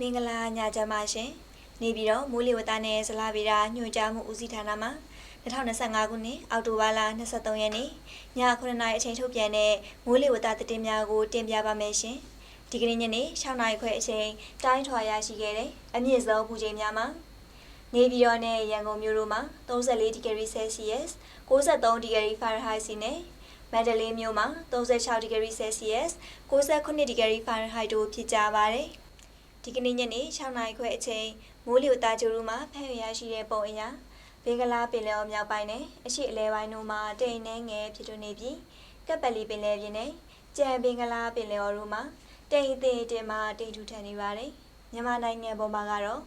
မင်္ဂလာညချမ်းပါရှင်နေပြီးတော့မိုးလေဝသနဲ့ဇလာဗီရာညွှန်ကြားမှုဦးစီးဌာနမှ2025ခုနှစ်အောက်တိုဘာလ23ရက်နေ့ည9:00နာရီအချိန်ထုတ်ပြန်တဲ့မိုးလေဝသသတင်းများကိုတင်ပြပါမယ်ရှင်ဒီကနေ့ညနေ6:00နာရီခွဲအချိန်တိုင်းထွာရရှိခဲ့တဲ့အမြင့်ဆုံးပူချိန်များမှာနေပြည်တော်နဲ့ရန်ကုန်မြို့တို့မှာ34ဒီဂရီဆဲလ်စီယပ်63ဒီဂရီဖာရင်ဟိုက်စီနဲ့မန္တလေးမြို့မှာ36ဒီဂရီဆဲလ်စီယပ်69ဒီဂရီဖာရင်ဟိုက်တို့ဖြစ်ကြပါတယ်။ ဒီကနေ့ညနေ6နာရီခွဲအချိန်မိုးလေဝသကြိုးရူမှာဖမ်းရရှိတဲ့ပုံအရာဘင်္ဂလားပင်လယ်အော်မြောက်ပိုင်းနဲ့အရှေ့အလဲပိုင်းတို့မှာတိမ်နှဲငယ်ဖြစ်ထွန်းနေပြီးကပ်ပလီပင်လယ်ပြင်နဲ့ကြံဘင်္ဂလားပင်လယ်အော်တို့မှာတိမ်အသေးတင်မှာတိမ်ထူထန်နေပါတယ်။မြန်မာနိုင်ငံပေါ်မှာကတော့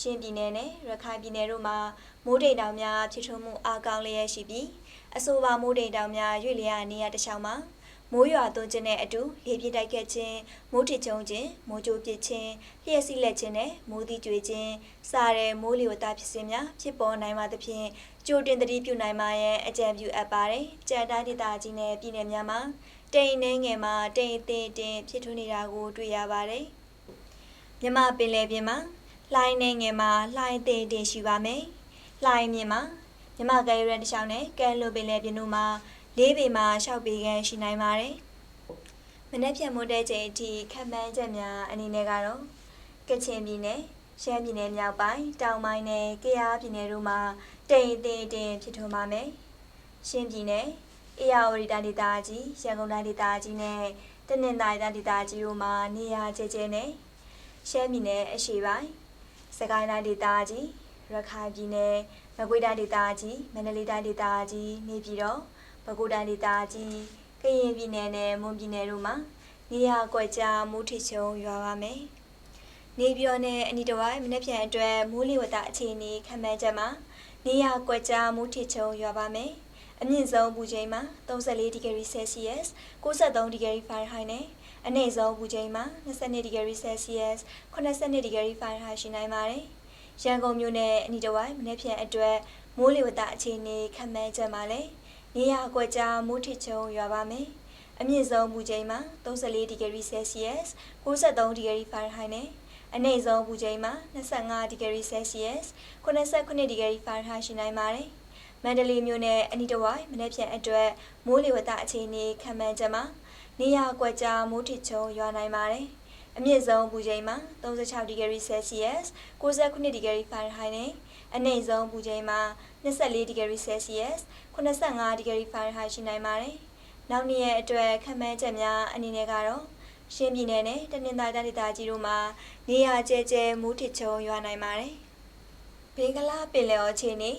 ရှမ်းပြည်နယ်နဲ့ရခိုင်ပြည်နယ်တို့မှာမိုးတိမ်တောင်များဖြစ်ထွန်းမှုအားကောင်းလျက်ရှိပြီးအဆိုပါမိုးတိမ်တောင်များရွေ့လျားနေရတစ်ချောင်းမှာ မိုးရွာသွန်းခြင်းနဲ့အတူလေပြင်းတိုက်ခတ်ခြင်းမိုးထစ်ချုံခြင်းမိုးကြိုးပစ်ခြင်းလျှက်စီးလက်ခြင်းနဲ့မိုးသီးကြွေခြင်းစတဲ့မိုးလေဝသဖြစ်စဉ်များဖြစ်ပေါ်နိုင်ပါသဖြင့်ကြိုတင်သတိပြုနိုင်ပါရန်အကြံပြုအပ်ပါတယ်။ကြံတိုင်းဒေသကြီးနဲ့ပြည်နယ်များမှာတိမ်နှဲငယ်မှာတိမ်အသေးတင်ဖြစ်ထွန်းနေတာကိုတွေ့ရပါတယ်။မြမပင်လယ်ပြင်မှာလှိုင်းနှဲငယ်မှာလှိုင်းသေးတင်ရှိပါမယ်။လှိုင်းမြင်မှာမြမကဲရန်တစ်ချောင်းနဲ့ကဲလိုပင်လယ်ပြင်တို့မှာ လေးပေမှာ၆ပေခန့်ရှိနိုင်ပါတယ်။မနေ့ပြန်မိုးတဲ့ချိန်အထိခံမှန်းချက်များအနေနဲ့ကတော့ကချင်ပြည်နယ်ရှမ်းပြည်နယ်မြောက်ပိုင်းတောင်ပိုင်းနဲ့ကယားပြည်နယ်တို့မှာတိမ်အသေးတင်ဖြစ်ထွန်းပါမယ်။ရှမ်းပြည်နယ်အေရဝတီတိုင်းဒေသကြီးရန်ကုန်တိုင်းဒေသကြီးနဲ့တနင်္သာရီတိုင်းဒေသကြီးတို့မှာနေရာကျကျနဲ့ရှမ်းပြည်နယ်အရှေ့ပိုင်းစကိုင်းတိုင်းဒေသကြီးရခိုင်ပြည်နယ်မကွေးတိုင်းဒေသကြီးမန္တလေးတိုင်းဒေသကြီးနေပြည်တော် ပဲခူးတိုင်းဒေသကြီးကရင်ပြည်နယ်နဲ့မွန်ပြည်နယ်တို့မှာနေရာကွက်ကြားမူထစ်ချုံရွာပါမယ်။နေပြည်တော်နဲ့အနီးတစ်ဝိုက်မနေ့ပြန်အတွက်မိုးလေဝသအခြေအနေခန့်မှန်းချက်မှာနေရာကွက်ကြားမူထစ်ချုံရွာပါမယ်။အမြင့်ဆုံးပူချိန်မှာ34ဒီဂရီဆဲလ်စီယပ်63ဒီဂရီဖာရင်ဟိုက်နဲ့အနည်းဆုံးပူချိန်မှာ22ဒီဂရီဆဲလ်စီယပ်82ဒီဂရီဖာရင်ဟိုက်ရှိနိုင်ပါတယ်။ရန်ကုန်မြို့နဲ့အနီးတစ်ဝိုက်မနေ့ပြန်အတွက်မိုးလေဝသအခြေအနေခန့်မှန်းချက်မှာလည်း နေရာကွက်ကြားမိုးထစ်ချုံရွာပါမယ်။အမြင့်ဆုံးပူချိန်မှာ34ဒီဂရီဆဲလ်စီယပ်63ဒီဂရီဖာရင်ဟိုက်နဲ့အနည်းဆုံးပူချိန်မှာ25ဒီဂရီဆဲလ်စီယပ်89ဒီဂရီဖာရင်ဟိုက်ရှိနိုင်ပါတယ်။မန္တလေးမြို့နယ်အနီးတစ်ဝိုက်မနေ့ပြန်အတွက်မိုးလေဝသအခြေအနေခန့်မှန်းချက်မှာနေရာကွက်ကြားမိုးထစ်ချုံရွာနိုင်ပါတယ်။ အမြင့်ဆုံးပူချိန်မှာ36ဒီဂရီဆဲလ်စီယပ်69ဒီဂရီဖာရင်ဟိုက်နဲ့အနည်းဆုံးပူချိန်မှာ24ဒီဂရီဆဲလ်စီယပ်85ဒီဂရီဖာရင်ဟိုက်ရှိနိုင်ပါတယ်။နောက်နေ့ရဲ့အတွက်ခန့်မှန်းချက်များအနေနဲ့ကတော့ရှမ်းပြည်နယ်နဲ့တနင်္သာရီတိုင်းဒေသကြီးတို့မှာနေရာကျဲကျဲမိုးထစ်ချုံရွာနိုင်ပါတယ်။ဘေးကလားပင်လယ်အော်ခြေနေ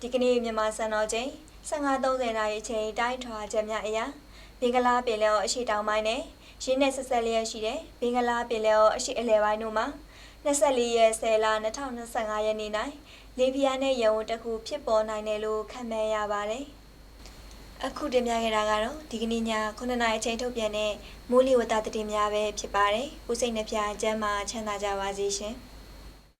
ဒီကနေ့မြန်မာစံတော်ချိန်15:30နာရီအချိန်တိုင်းထွာချက်များအရာဘင်္ဂလားပင်လယ်အော်အရှေ့တောင်ပိုင်းနဲ့ ရင်းနဲ့ဆက်ဆက်လျက်ရှိတဲ့ဘင်္ဂလားပင်လယ်အော်အရှေ့အလယ်ပိုင်းတို့မှာ24ရက်10လ2025ရက်နေ့၌လေပြင်းနဲ့ရေဝန်းတစ်ခုဖြစ်ပေါ်နိုင်တယ်လို့ခန့်မှန်းရပါတယ်။အခုတင်ပြခဲ့တာကတော့ဒီကနေ့ည9:00နာရီအချိန်ထုတ်ပြန်တဲ့မိုးလေဝသသတင်းများပဲဖြစ်ပါတယ်။ဦးစိတ်နှပြကျမ်းမှာချမ်းသာကြပါစေရှင်။